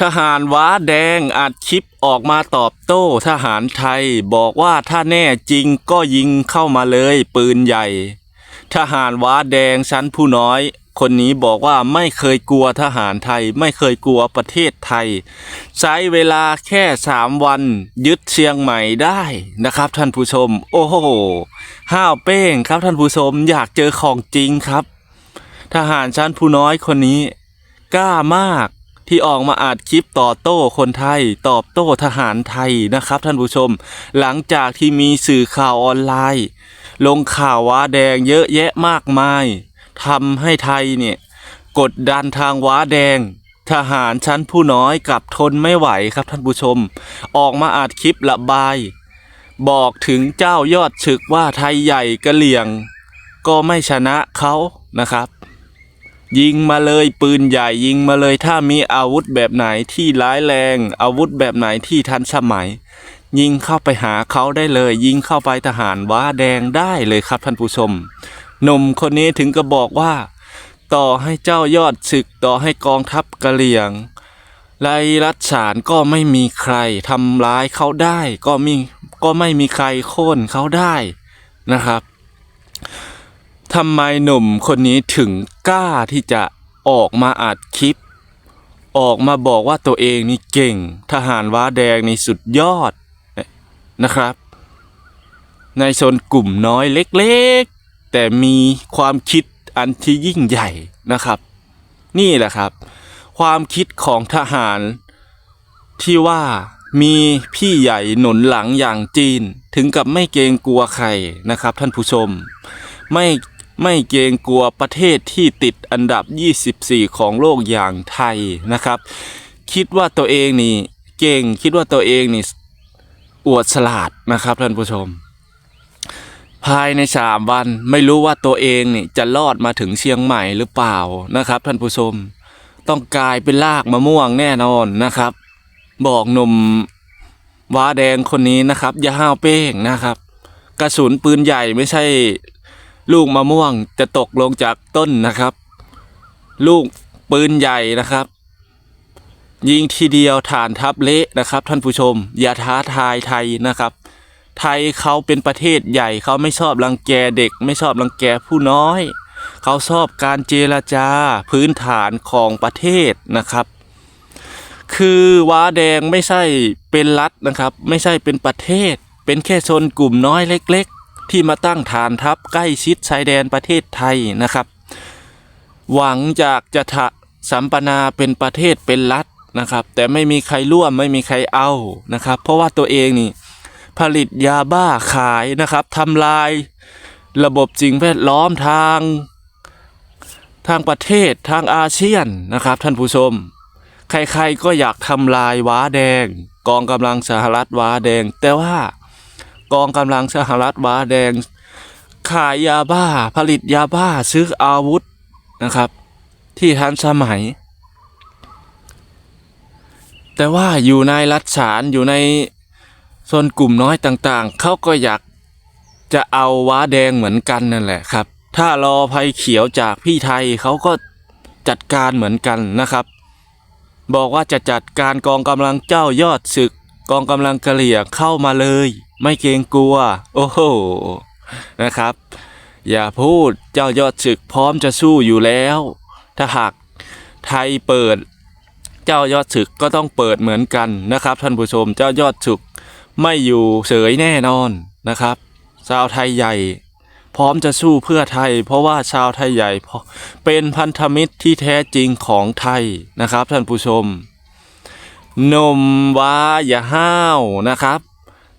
ทหารว้าแดงอัดคลิปออกมาตอบโต้ทหารไทยบอกว่าถ้าแน่จริงก็ยิงเข้ามาเลยปืนใหญ่ ทหารว้าแดงชั้นผู้น้อย คนนี้บอกว่าไม่เคยกลัวทหารไทย ไม่เคยกลัวประเทศไทย ใช้เวลาแค่สามวัน ยึดเชียงใหม่ได้นะครับท่านผู้ชม โอ้โหห้าวเป้งครับท่านผู้ชมอยากเจอของจริงครับ ทหารชั้นผู้น้อยคนนี้ กล้ามาก ที่ออกมาอัดคลิปต่อโต้คนไทย ตอบโต้ทหารไทยนะครับท่านผู้ชม หลังจากที่มีสื่อข่าวออนไลน์ ลงข่าวว้าแดงเยอะแยะมากมายทำให้ไทยเนี่ยกดดันทางว้าแดง ทหารชั้นผู้น้อยกลับทนไม่ไหวครับท่านผู้ชม ออกมาอัดคลิประบาย บอกถึงเจ้ายอดฉึกว่าไทยใหญ่กะเหลี่ยง ก็ไม่ชนะเขานะครับ ยิงมาเลยปืนใหญ่ยิงมาเลยถ้ามีอาวุธแบบไหนที่ร้ายแรง อาวุธแบบไหนที่ทันสมัย ยิงเข้าไปหาเขาได้เลย ยิงเข้าไปทหารว้าแดงได้เลยครับท่านผู้ชมหนุ่มคนนี้ถึงก็บอกว่า ต่อให้เจ้ายอดศึกต่อให้กองทัพกะเหรี่ยงไล่รัดฉานก็ไม่มีใครทำร้ายเขาได้ ก็มีก็ไม่มีใครโค่นเขาได้นะครับ ทำไมหนุ่มคนนี้ถึงกล้าที่จะออกมาอัดคลิป ออกมาบอกว่าตัวเองนี่เก่ง ทหารว้าแดงนี่สุดยอดนะครับ ในชนกลุ่มน้อยเล็กๆ แต่มีความคิดอันที่ยิ่งใหญ่นะครับ นี่แหละครับ ความคิดของทหาร ที่ว่ามีพี่ใหญ่หนุนหลังอย่างจีน ถึงกับไม่เกรงกลัวใครนะครับท่านผู้ชมไม่ ไม่เกรงกลัวประเทศที่ติดอันดับ 24 ของโลกอย่างไทยนะครับ คิดว่าตัวเองนี่เก่งคิดว่าตัวเองนี่อวดฉลาดนะครับท่านผู้ชม ภายในสามวันไม่รู้ว่าตัวเองนี่จะรอดมาถึงเชียงใหม่หรือเปล่านะครับ ท่านผู้ชม ต้องกลายเป็นลากมะม่วงแน่นอนนะครับ บอกหนุ่มว้าแดงคนนี้นะครับ อย่าห้าวเป้งนะครับ กระสุนปืนใหญ่ไม่ใช่ ลูกมะม่วงจะตกลงจากต้นนะครับ ลูกปืนใหญ่นะครับ ยิงทีเดียวฐานทัพเละนะครับ ท่านผู้ชม อย่าท้าทายไทยนะครับ ไทยเขาเป็นประเทศใหญ่เขาไม่ชอบรังแกเด็ก ไม่ชอบรังแกผู้น้อย เขาชอบการเจรจาพื้นฐานของประเทศนะครับ คือว้าแดงไม่ใช่เป็นรัฐนะครับ ไม่ใช่เป็นประเทศ เป็นแค่ชนกลุ่มน้อยเล็ก ที่มาตั้งฐานทัพใกล้ชิดชายแดนประเทศไทยนะครับ หวังจากจะทะสัมปนาเป็นประเทศเป็นรัฐนะครับ แต่ไม่มีใครร่วมไม่มีใครเอานะครับ เพราะว่าตัวเองนี่ผลิตยาบ้าขายนะครับทำลายระบบสิ่งแวดล้อมทางทางประเทศทางอาเซียนนะครับ ท่านผู้ชม ใครๆก็อยากทำลายว้าแดง กองกำลังสหรัฐว้าแดง แต่ว่า กองกำลังสหรัฐว้าแดง ขายยาบ้าผลิตยาบ้าซื้ออาวุธนะครับ ที่ทันสมัย แต่ว่าอยู่ในรัฐฉานอยู่ในโซนกลุ่มน้อยต่างๆ เขาก็อยากจะเอาว้าแดงเหมือนกันนั่นแหละครับ ถ้ารอภัยเขียวจากพี่ไทยเขาก็จัดการเหมือนกันนะครับ บอกว่าจะจัดการกองกำลังเจ้ายอดศึกกองกำลังกะเหรี่ยงเข้ามาเลย ไม่เกรงกลัว โอ้โหนะครับ อย่าพูดเจ้ายอดศึกพร้อมจะสู้อยู่แล้ว ถ้าหากไทยเปิด เจ้ายอดศึกก็ต้องเปิดเหมือนกันนะครับ ท่านผู้ชมเจ้ายอดศึกไม่อยู่เฉยแน่นอนนะครับชาวไทยใหญ่ พร้อมจะสู้เพื่อไทย เพราะว่าชาวไทยใหญ่เป็นพันธมิตรที่แท้จริงของไทยนะครับ ท่านผู้ชมนมว่าอย่าห้าวนะครับ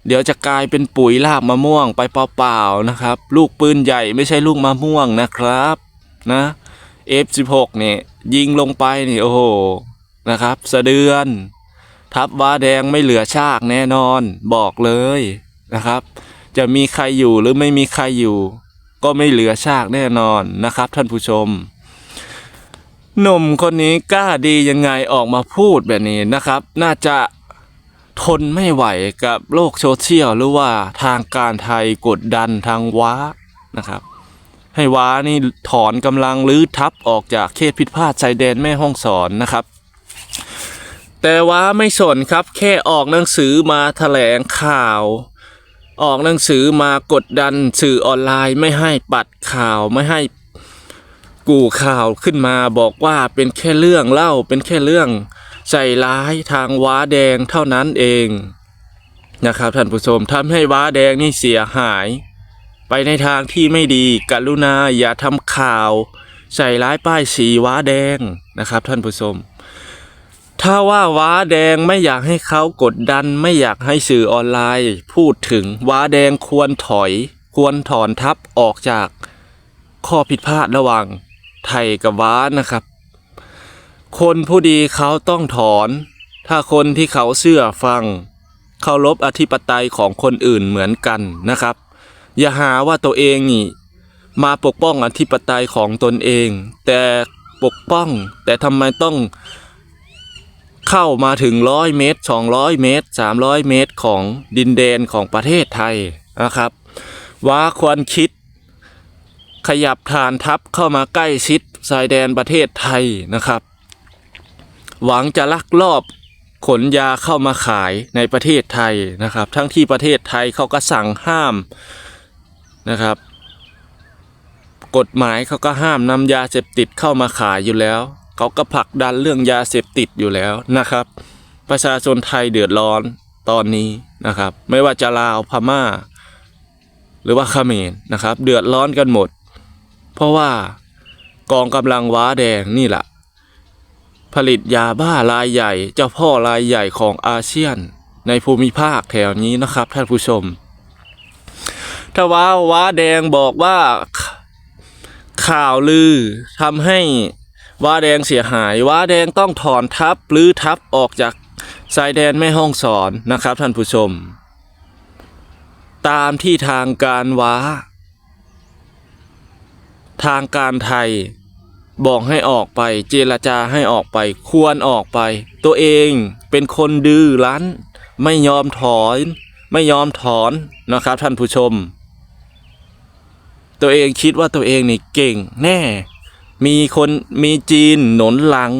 เดี๋ยวจะกลายเป็นปุ๋ยลากมะม่วงไปเปล่าๆนะครับ ลูกปืนใหญ่ไม่ใช่ลูกมะม่วงนะครับนะ F16 เนี่ยยิงลงไปนี่โอ้โหนะครับ สะเดือน ทับว้าแดงไม่เหลือชากแน่นอนบอกเลยนะครับ จะมีใครอยู่หรือไม่มีใครอยู่ ก็ไม่เหลือชากแน่นอนนะครับ ท่านผู้ชมหนุ่มคนนี้กล้าดียังไงออกมาพูดแบบนี้นะครับ น่าจะ ทนไม่ไหวกับโลกโซเชียลหรือว่าทางการไทยกดดันทางว้านะครับ ให้ว้านี่ถอนกำลังหรือทัพออกจากเขตพิพาทชายแดนแม่ห้องสอนนะครับ แต่ว่าไม่สนครับ แค่ออกหนังสือมาแถลงข่าว ออกหนังสือมากดดันสื่อออนไลน์ไม่ให้ปัดข่าวไม่ให้กู่ข่าวขึ้นมาบอกว่าเป็นแค่เรื่องเล่าเป็นแค่เรื่อง ใส่ร้ายทางว้าแดงเท่านั้นเองนะครับท่านผู้ชมทำให้ว้าแดงนี่เสียหาย ไปในทางที่ไม่ดีกรุณาอย่าทำข่าว ใส่ร้ายป้ายสีว้าแดงนะครับท่านผู้ชมถ้าว่าว้าแดงไม่อยากให้เขากดดันไม่อยากให้สื่อออนไลน์ พูดถึงว้าแดงควรถอย ควรถอนทัพออกจากข้อผิดพลาดระหว่างไทยกับว้านะครับ คนผู้ดีเขาต้องถอน ถ้าคนที่เขาเชื่อฟังเคารพอธิปไตยของคนอื่นเหมือนกันนะครับ อย่าหาว่าตัวเองนี่ มาปกป้องอธิปไตยของตนเอง แต่ปกป้อง แต่ทำไมต้องเข้ามาถึงร้อยเมตร 200 เมตร 300 เมตรของดินแดนของประเทศไทยนะครับว่าควรคิด ขยับฐานทัพเข้ามาใกล้ชิดชายแดนประเทศไทยนะครับ หวังจะลักลอบขนยาเข้ามาขายในประเทศไทยนะครับ ทั้งที่ประเทศไทยเขาก็สั่งห้ามนะครับ กฎหมายเขาก็ห้ามนำยาเสพติดเข้ามาขายอยู่แล้ว เขาก็ผลักดันเรื่องยาเสพติดอยู่แล้วนะครับ ประชาชนไทยเดือดร้อนตอนนี้นะครับ ไม่ว่าจะลาวพม่า หรือว่าเขมรนะครับ เดือดร้อนกันหมด เพราะว่ากองกำลังว้าแดงนี่แหละ ผลิตยาบ้ารายใหญ่ เจ้าพ่อรายใหญ่ของอาเซียน ในภูมิภาคแถวนี้นะครับ ท่านผู้ชมถ้าว่าว้าแดงบอกว่าข่าวลือทำให้ว้าแดงเสียหาย ว้าแดงต้องถอนทัพหรือทัพออกจากชายแดนแม่ห้องสอนนะครับ ท่านผู้ชม ตามที่ทางการว้า ทางการไทย บอกให้ออกไป เจรจาให้ออกไป ควรออกไป ตัวเองเป็นคนดื้อรั้น ไม่ยอมถอน ไม่ยอมถอนนะครับ ท่านผู้ชม ตัวเองคิดว่าตัวเองนี่เก่งแน่ มีคนมีจีนหนุนหลัง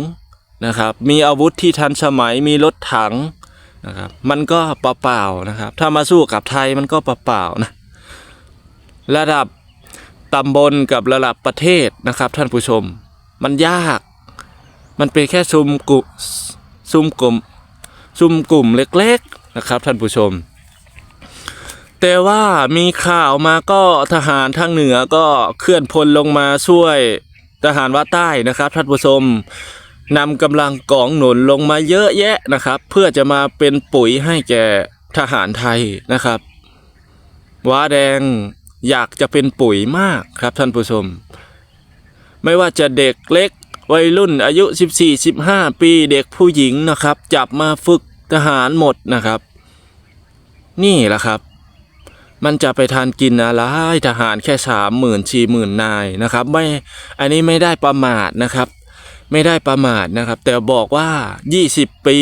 นะครับ มีอาวุธที่ทันสมัยมีรถถังนะครับมันก็เปล่าๆนะครับ ถ้ามาสู้กับไทยมันก็เปล่าๆนะระดับตำบลกับระดับประเทศนะครับท่านผู้ชม มันยาก มันเป็นแค่ซุมกลุ่มซุมกลุ่มซุมกลุ่มเล็กๆนะครับท่านผู้ชม แต่ว่ามีข่าวมาก็ทหารทางเหนือก็เคลื่อนพลลงมาช่วยทหารว่าใต้นะครับท่านผู้ชมนำกำลังกองหนุนลงมาเยอะแยะนะครับ เพื่อจะมาเป็นปุ๋ยให้แก่ทหารไทยนะครับว้าแดงอยากจะเป็นปุ๋ยมากครับท่านผู้ชม ไม่ว่าจะเด็กเล็ก วัยรุ่นอายุ 14-15 ปีเด็กผู้หญิงนะครับ จับมาฝึกทหารหมดนะครับ นี่แหละครับ มันจะไปทานกินอะไรทหารแค่สามหมื่นสี่หมื่นนายนะครับ ไม่อันนี้ไม่ได้ประมาทนะครับ ไม่ได้ประมาทนะครับ แต่บอกว่า 20 ปี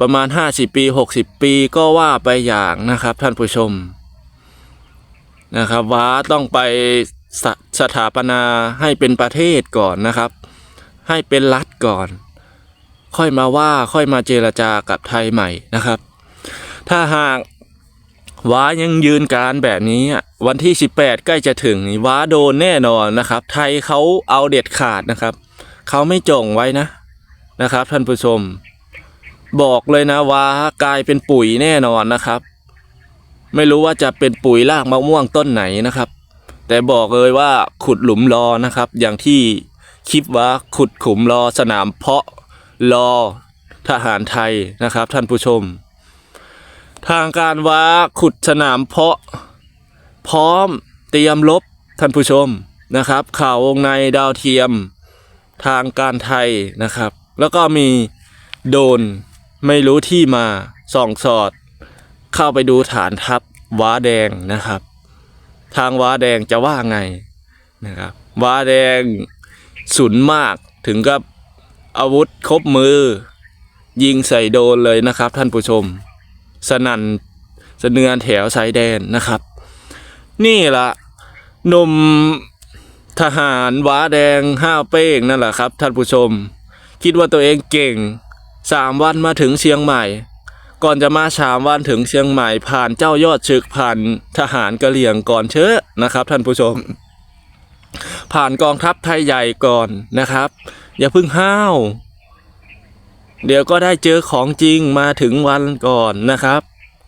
ประมาณ 50 ปี 60 ปีก็ว่าไปอย่างนะครับ ท่านผู้ชมนะครับว่าต้องไป สสถาปนาให้เป็นประเทศก่อนนะครับ ให้เป็นรัฐก่อน ค่อยมาว่าค่อยมาเจรจากับไทยใหม่นะครับ ถ้าหากว้ายังยืนการแบบนี้วันที่ 18 ใกล้จะถึงนี่ว้าโดนแน่นอนนะครับ ไทยเขาเอาเด็ดขาดนะครับเขาไม่จงไว้นะนะครับ ท่านผู้ชม บอกเลยนะว้ากลายเป็นปุ๋ยแน่นอนนะครับ ไม่รู้ว่าจะเป็นปุ๋ยรากมะม่วงต้นไหนนะครับ แต่บอกเลยว่าขุดหลุมรอนะครับ อย่างที่คลิปว่าขุดขุมรอสนามเพาะรอทหารไทยนะครับ ท่านผู้ชม ทางการว่าขุดสนามเพาะ พร้อมเตรียมลบท่านผู้ชมนะครับ ข่าววงในดาวเทียมทางการไทยนะครับ แล้วก็มีโดนไม่รู้ที่มาส่องสอด เข้าไปดูฐานทัพว้าแดงนะครับ ทางว้าแดงจะว่าไงนะครับว้าแดงสุนมากถึงกับอาวุธครบมือ ยิงใส่โดนเลยนะครับท่านผู้ชม สนั่นสเนือนแถวสายแดนนะครับ นี่ละหนุ่มทหารว้าแดงห้าเป้งนั่นแหละครับท่านผู้ชม คิดว่าตัวเองเก่งสามวันมาถึงเชียงใหม่ ก่อนจะมาสามวันถึงเชียงใหม่ผ่านเจ้ายอดชึกผ่านทหารกะเหรี่ยงก่อนเชอะนะครับ ท่านผู้ชม ผ่านกองทัพไทยใหญ่ก่อนนะครับ อย่าเพิ่งห้าวเดี๋ยวก็ได้เจอของจริงมาถึงวันก่อนนะครับ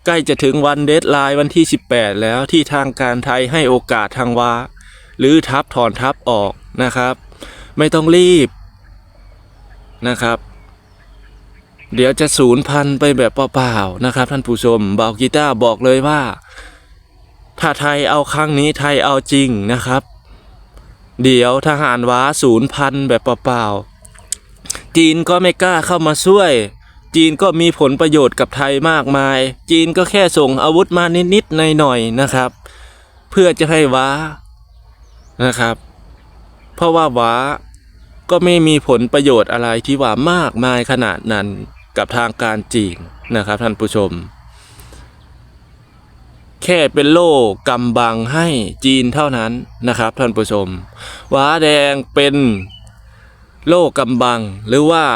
ใกล้จะถึงวันเดทไลน์วันที่ 18 แล้วที่ทางการไทยให้โอกาสทางวาหรือทับถอนทับออกนะครับ ไม่ต้องรีบนะครับ เดี๋ยวจะสูญพันไปแบบเปล่าๆนะครับ ท่านผู้ชมเบากีตาร์บอกเลยว่า ถ้าไทยเอาครั้งนี้ไทยเอาจริงนะครับ เดี๋ยวทหารว้าศูนย์พันแบบเปล่าๆจีนก็ไม่กล้าเข้ามาช่วย จีนก็มีผลประโยชน์กับไทยมากมาย จีนก็แค่ส่งอาวุธมานิดๆหน่อยๆนะครับ เพื่อจะให้ว้านะครับ เพราะว่าว้าก็ไม่มีผลประโยชน์อะไรที่ว่ามากมายขนาดนั้น กับทางการจีนนะครับท่านผู้ชม แค่เป็นโล่กำบังให้จีนเท่านั้นนะครับท่านผู้ชมว้าแดงเป็นโล่กำบังหรือว่า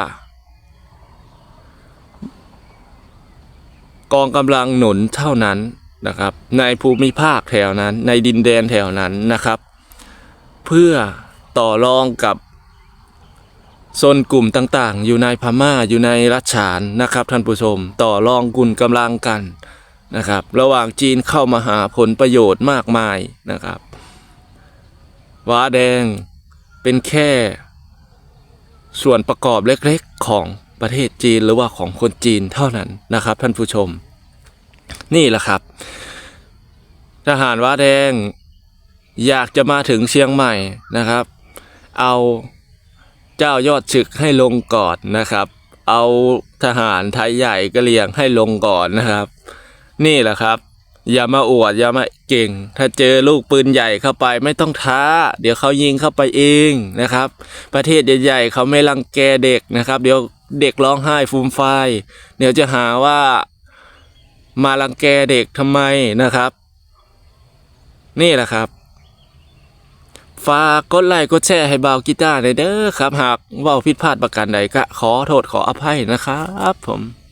กองกำลังหนุนเท่านั้นนะครับ ในภูมิภาคแถวนั้น ในดินแดนแถวนั้นนะครับ เพื่อต่อรองกับ โซนกลุ่มต่างๆ อยู่ในพม่าอยู่ในรัชฉานนะครับท่านผู้ชม ต่อรองกุลกำลังกันนะครับ ระหว่างจีนเข้ามาหาผลประโยชน์มากมายนะครับว้าแดงเป็นแค่ ส่วนประกอบเล็กๆของประเทศจีนหรือว่าของคนจีนเท่านั้นนะครับท่านผู้ชม นี่แหละครับ ทหารว้าแดงอยากจะมาถึงเชียงใหม่นะครับ เอา เจ้ายอดศึกให้ลงก่อนนะครับ เอาทหารไทยใหญ่กะเหรี่ยงให้ลงก่อนนะครับ นี่แหละครับ อย่ามาอวดอย่ามาเก่ง ถ้าเจอลูกปืนใหญ่เข้าไปไม่ต้องท้า เดี๋ยวเขายิงเข้าไปเองนะครับ ประเทศใหญ่ๆเขาไม่รังแกเด็กนะครับ เดี๋ยวเด็กร้องไห้ฟูมไฟเดี๋ยวจะหาว่ามารังแกเด็กทำไมนะครับ นี่แหละครับ ฝากกดไลค์กดแชร์ให้เบาวกีตาร์หน่อยเด้อครับ หากเว่าผิดพลาดประการใดก็ขอโทษขออภัยนะครับผม